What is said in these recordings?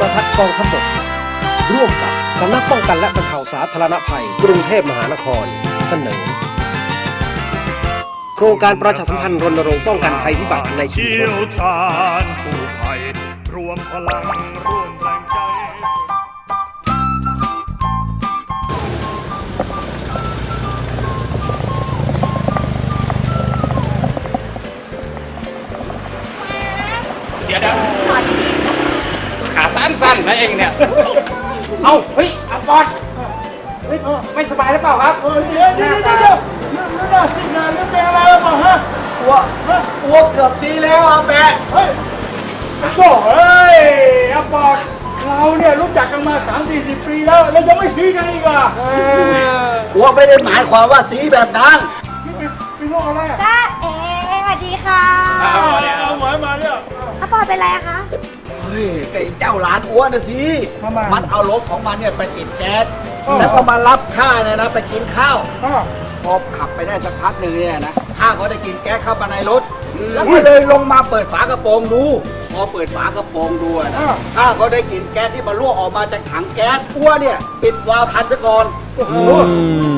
กองทัพบกร่วมกับสำนักป้องกันและบรรเทาสาธารณภัย กรุงเทพมหานครเสนอ โครงการประชาสัมพันธ์รณรงค์ป้องกันภัยพิบัติในชุมเชี่ชยนวชาญกู้ภัยรวมพลังร่วม เอาเฮ้ยอาปอนเฮ้ยไม่สบายหรือเปล่าครับเดี๋ยวเดี๋ยวเดี๋ยวเดี๋ยวนี่น่าสิบนานนี่เป็นอะไรหรือเปล่าฮะอ้วกอ้วกเกือบซีแล้วอาแปะเฮ้ยโถ่เฮ้ยอาปอกเราเนี่ยรู้จักกันมา 3 4 0 ปีแล้วแล้วยังไม่ซีกันอีกอะอ้วกไม่ได้หมายความว่าสีแบบนั้นนี่เป็นเป็นโรคอะไรอะจ้าเอ๋สวัสดีค่ะเอาเอาหมายมาเนี่ยอาปอเป็นไรคะ เฮ้ยไอ้เจ้าหลานอ้วนนะสิ ทำไม มันเอารถของมันเนี่ยไปติดแก๊สอ๋อแล้วก็มารับข้าเนี่ยนะไปกินข้าวอ้าวพอขับไปได้สักพักหนึ่งเนี่ยนะข้าก็ได้กินแก๊สเข้ามาในรถ แล้วก็เลยลงมาเปิดฝากระโปรงดู พอเปิดฝากระโปรงดูอะนะข้าก็ได้กลินแก๊สที่มันรั่วออกมาจากถังแก๊สอ้วนเนี่ยปิดวาล์วทันซะก่อน โอ้โห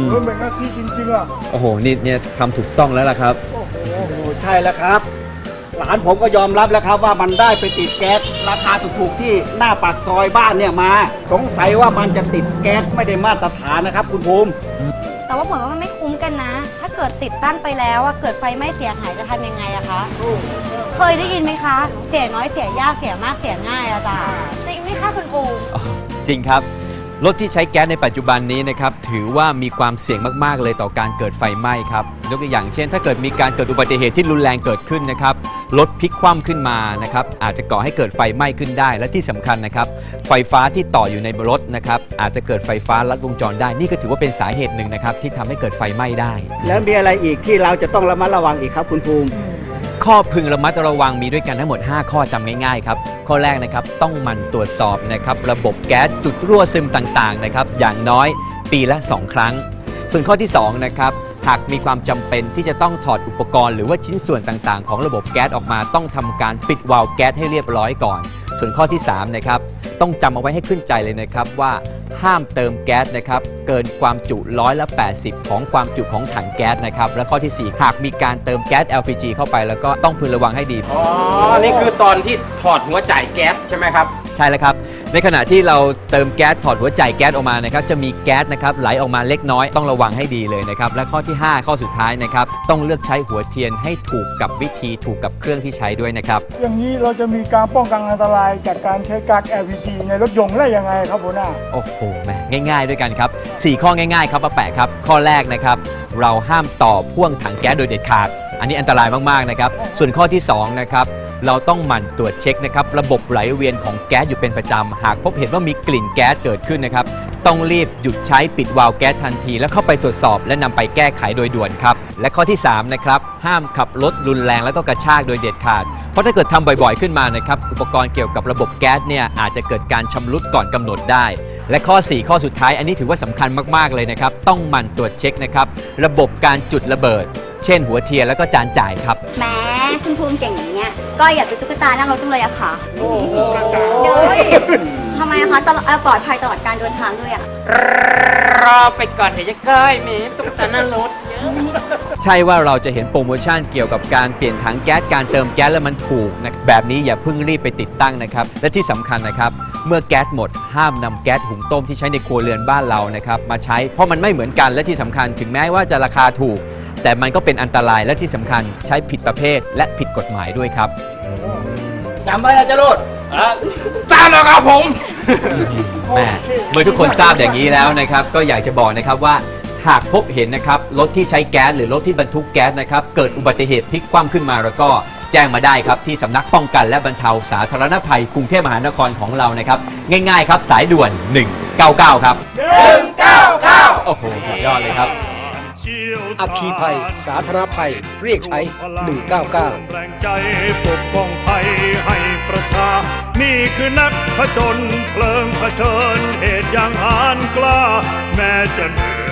เฮ้ยเป็นงั้นซีจริงๆอะโอ้โหนี่เนี่ยทำถูกต้องแล้วล่ะครับ โอ้โห โอ้โหใช่แล้วครับ หลานผมก็ยอมรับแล้วครับว่ามันได้ไปติดแก๊สราคาถูกๆที่หน้าปากซอยบ้านเนี่ยมา สงสัยว่ามันจะติดแก๊สไม่ได้มาตรฐานนะครับ คุณภูมิแต่ว่าผมว่ามันไม่คุ้มกันนะ ถ้าเกิดติดตั้งไปแล้วอะเกิดไฟไหม้เสียหายจะทำยังไงอะคะ เคยได้ยินไหมคะ เสียน้อยเสียยากเสียมากเสียง่ายอะจ้ะจริงไหมคะคุณปู จริงครับ รถที่ใช้แก๊สในปัจจุบันนี้นะครับถือว่ามีความเสี่ยงมากๆเลยต่อการเกิดไฟไหม้ครับยกตัวอย่างเช่น ถ้าเกิดมีการเกิดอุบัติเหตุที่รุนแรงเกิดขึ้นนะครับรถพลิกคว่ำขึ้นมานะครับอาจจะก่อให้เกิดไฟไหม้ขึ้นได้ และที่สำคัญนะครับไฟฟ้าที่ต่ออยู่ในรถนะครับอาจจะเกิดไฟฟ้าลัดวงจรได้ นี่ก็ถือว่าเป็นสาเหตุหนึ่งนะครับที่ทำให้เกิดไฟไหม้ได้ แล้วมีอะไรอีกที่เราจะต้องระมัดระวังอีกครับคุณภูมิ ข้อพึงระมัดระวังมีด้วยกันทั้งหมด 5 ข้อจำง่ายๆครับ ข้อแรกนะครับต้องมันตรวจสอบนะครับระบบแก๊สจุดรั่วซึมต่างๆนะครับอย่างน้อยปีละ 2 ครั้ง ส่วนข้อที่2นะครับหากมีความจำเป็นที่จะต้องถอดอุปกรณ์หรือว่าชิ้นส่วนต่างๆ ของระบบแก๊สออกมาต้องทำการปิดวาล์วแก๊สให้เรียบร้อยก่อน ส่วนข้อที่3นะครับ ต้องจำเอาไว้ให้ขึ้นใจเลยนะครับว่าห้ามเติมแก๊สนะครับเกินความจุร้อยละ80 ของความจุของถังแก๊สนะครับและข้อทีสี่4 หากมีการเติมแก๊ส LPG เข้าไปแล้วก็ต้องพึงระวังให้ดี อ๋อ นี่คือตอนที่ถอดหัวจ่ายแก๊สใช่ไหมครับ ใช่แล้วครับ ในขณะที่เราเติมแก๊สถอดหัวจ่ายแก๊สออกมานะครับจะมีแก๊สนะครับไหลออกมาเล็กน้อยต้องระวังให้ดีเลยนะครับและข้อที่ 5 ข้อสุดท้ายนะครับต้องเลือกใช้หัวเทียนให้ถูกกับวิธีถูกกับเครื่องที่ใช้ด้วยนะครับอย่างนี้เราจะมีการป้องกันอันตรายจากการใช้ก๊าซ LPG ในรถยนต์ได้ยังไงครับหัวหน้าโอ้โหแหมง่าย ๆ ด้วยกันครับ4ข้อง่ายๆครับป้าแปะครับข้อแรกนะครับเราห้ามต่อพ่วงถังแก๊สโดยเด็ดขาด อันนี้อันตรายมากๆนะครับส่วนข้อที่2นะครับ เราต้องหมั่นตรวจเช็คนะครับระบบไหลเวียนของแก๊สอยู่เป็นประจำหากพบเห็นว่ามีกลิ่นแก๊สเกิดขึ้นนะครับต้องรีบหยุดใช้ปิดวาล์วแก๊สทันที แล้วเข้าไปตรวจสอบและนำไปแก้ไขโดยด่วนครับ และข้อที่3นะครับห้ามขับรถรุนแรงแล้วก็กระชากโดยเด็ดขาด เพราะถ้าเกิดทำบ่อยๆขึ้นมานะครับอุปกรณ์เกี่ยวกับระบบแก๊สเนี่ยอาจจะเกิดการชำรุดก่อนกำหนดได้ และข้อ 4 ข้อสุดท้ายอันนี้ถือว่าสำคัญมากๆเลยนะครับต้องหมั่นตรวจเช็คนะครับระบบการจุดระเบิด เช่นหัวเทียนแล้วก็จานจ่ายครับ แหมคุณภูมิเก่งอย่างเงี้ย ก็อยากเป็นตุ๊กตานั่งรถจังเลยอะค่ะ โอ้โหเฮ้ยทำไมอะคะตลอดเอ่อปลอดภัยตลอดการเดินทางด้วยอะรอไปก่อนเดี๋ยวจะเกยหมีตุ๊กตาหน้ารถเยอะ ใช่ว่าเราจะเห็นโปรโมชั่นเกี่ยวกับการเปลี่ยนถังแก๊สการเติมแก๊สแล้วมันถูกนะแบบนี้อย่าเพิ่งรีบไปติดตั้งนะครับ และที่สำคัญนะครับ เมื่อแก๊สหมดห้ามนำแก๊สหุงต้มที่ใช้ในครัวเรือนบ้านเรานะครับมาใช้เพราะมันไม่เหมือนกันและที่สำคัญถึงแม้ว่าจะราคาถูก แต่มันก็เป็นอันตรายและที่สำคัญใช้ผิดประเภทและผิดกฎหมายด้วยครับ จำไว้นะจรดทราบแล้วครับผม แม่เมื่อทุกคนทราบอย่างนี้แล้วนะครับ ก็อยากจะบอกนะครับว่าหากพบเห็นนะครับรถที่ใช้แก๊สหรือรถที่บรรทุกแก๊สนะครับเกิดอุบัติเหตุพลิกคว่ำขึ้นมาแล้วก็แจ้งมาได้ครับที่สำนักป้องกันและบรรเทาสาธารณภัยกรุงเทพมหานครของเรานะครับ ง่ายๆครับสายด่วน 199 ครับ 199 โอ้โหสุดยอดเลยครับ อัคคีภัย สาธารณภัย เรียกใช้ 199 แรงใจปกป้องภัยให้ประชา นี่คือนักผจญเพลิงเผชิญเหตุอย่างหานกล้า แม้จะเหนื่อย